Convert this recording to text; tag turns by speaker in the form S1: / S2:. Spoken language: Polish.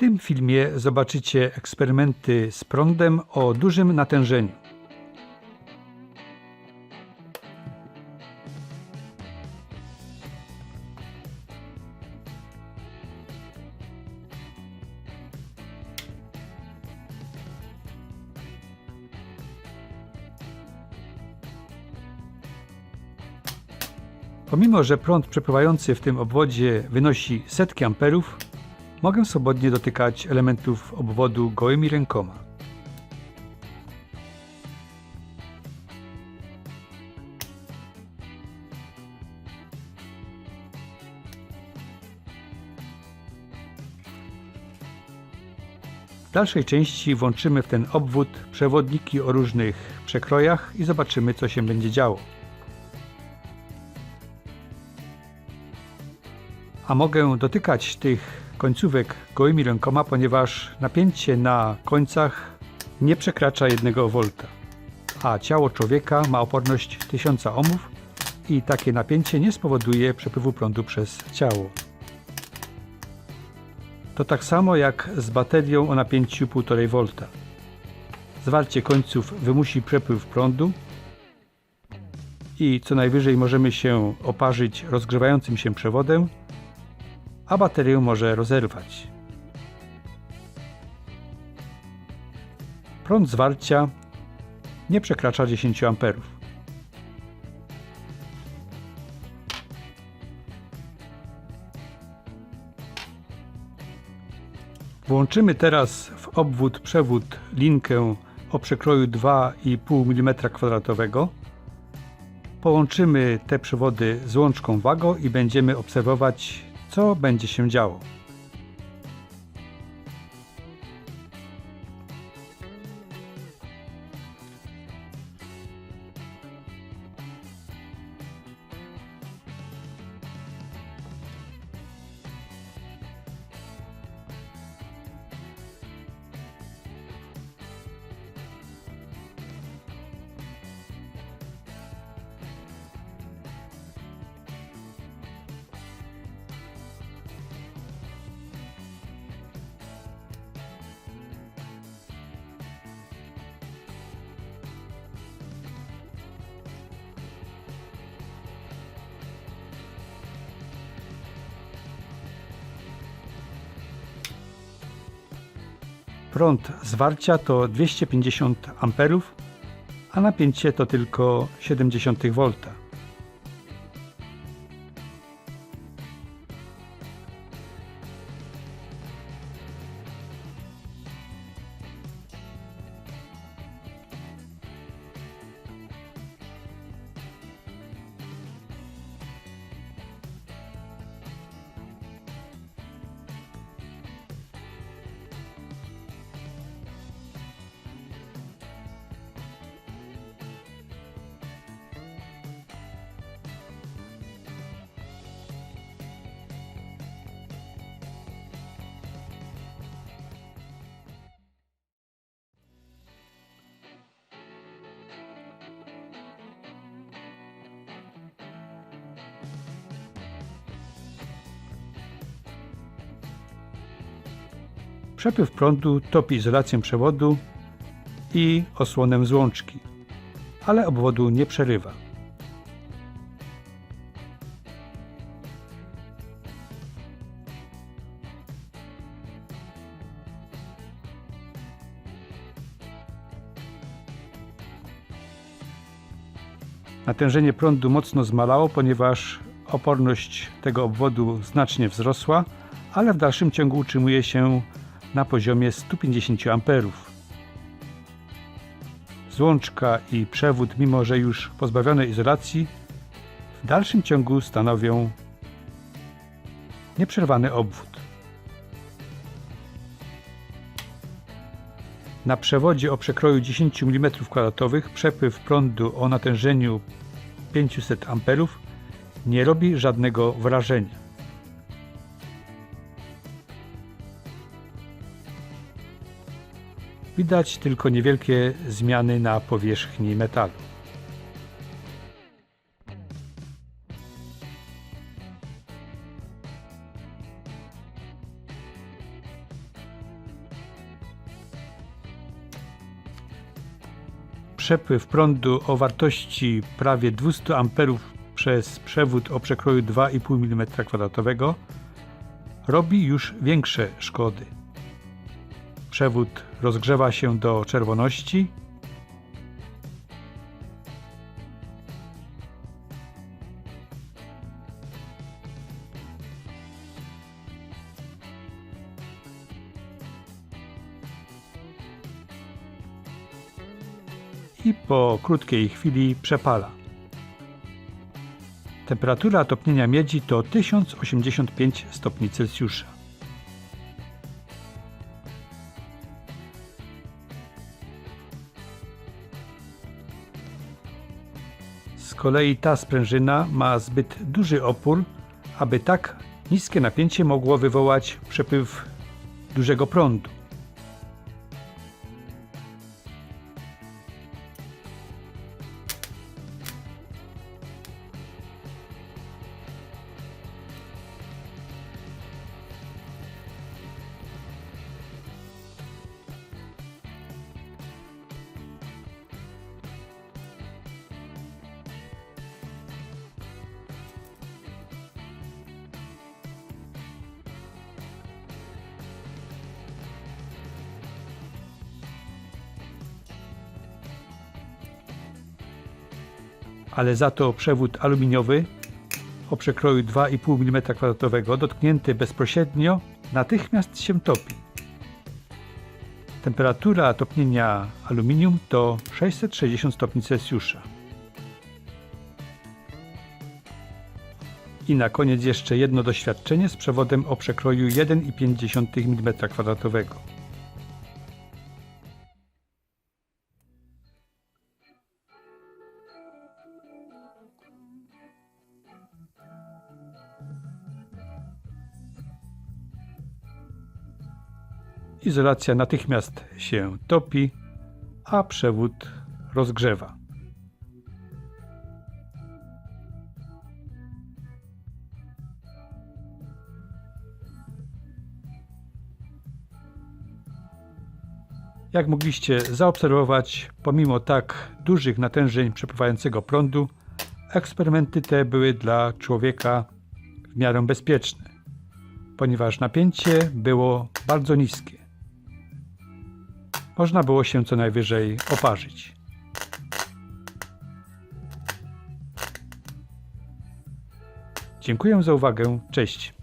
S1: tym filmie zobaczycie eksperymenty z prądem o dużym natężeniu. Pomimo, że prąd przepływający w tym obwodzie wynosi setki amperów, mogę swobodnie dotykać elementów obwodu gołymi rękoma. W dalszej części włączymy w ten obwód przewodniki o różnych przekrojach i zobaczymy co się będzie działo. a mogę dotykać tych końcówek gołymi rękoma, ponieważ napięcie na końcach nie przekracza 1 V, a ciało człowieka ma oporność 1000 ohmów i takie napięcie nie spowoduje przepływu prądu przez ciało. To tak samo jak z baterią o napięciu 1,5 V. Zwarcie końców wymusi przepływ prądu i co najwyżej możemy się oparzyć rozgrzewającym się przewodem, a baterię może rozerwać. Prąd zwarcia nie przekracza 10 A. Włączymy teraz w obwód przewód linkę o przekroju 2,5 mm kwadratowego. Połączymy te przewody z łączką WAGO i będziemy obserwować co będzie się działo. Prąd zwarcia to 250 A, a napięcie to tylko 0,7 V. Przepływ prądu topi izolację przewodu i osłonę złączki, ale obwodu nie przerywa. Natężenie prądu mocno zmalało, ponieważ oporność tego obwodu znacznie wzrosła, ale w dalszym ciągu utrzymuje się na poziomie 150 A. Złączka i przewód, mimo że już pozbawione izolacji, w dalszym ciągu stanowią nieprzerwany obwód. Na przewodzie o przekroju 10 mm2 przepływ prądu o natężeniu 500 A nie robi żadnego wrażenia. Widać tylko niewielkie zmiany na powierzchni metalu. Przepływ prądu o wartości prawie 200 A przez przewód o przekroju 2,5 mm2 robi już większe szkody. Przewód rozgrzewa się do czerwoności, i po krótkiej chwili przepala. Temperatura topnienia miedzi to 1085 stopni Celsjusza. Z kolei ta sprężyna ma zbyt duży opór, aby tak niskie napięcie mogło wywołać przepływ dużego prądu. Ale za to przewód aluminiowy o przekroju 2,5 mm2 dotknięty bezpośrednio natychmiast się topi. Temperatura topnienia aluminium to 660 stopni Celsjusza. I na koniec jeszcze jedno doświadczenie z przewodem o przekroju 1,5 mm2. Izolacja natychmiast się topi, a przewód rozgrzewa. Jak mogliście zaobserwować, pomimo tak dużych natężeń przepływającego prądu, eksperymenty te były dla człowieka w miarę bezpieczne, ponieważ napięcie było bardzo niskie. Można było się co najwyżej oparzyć. Dziękuję za uwagę. Cześć.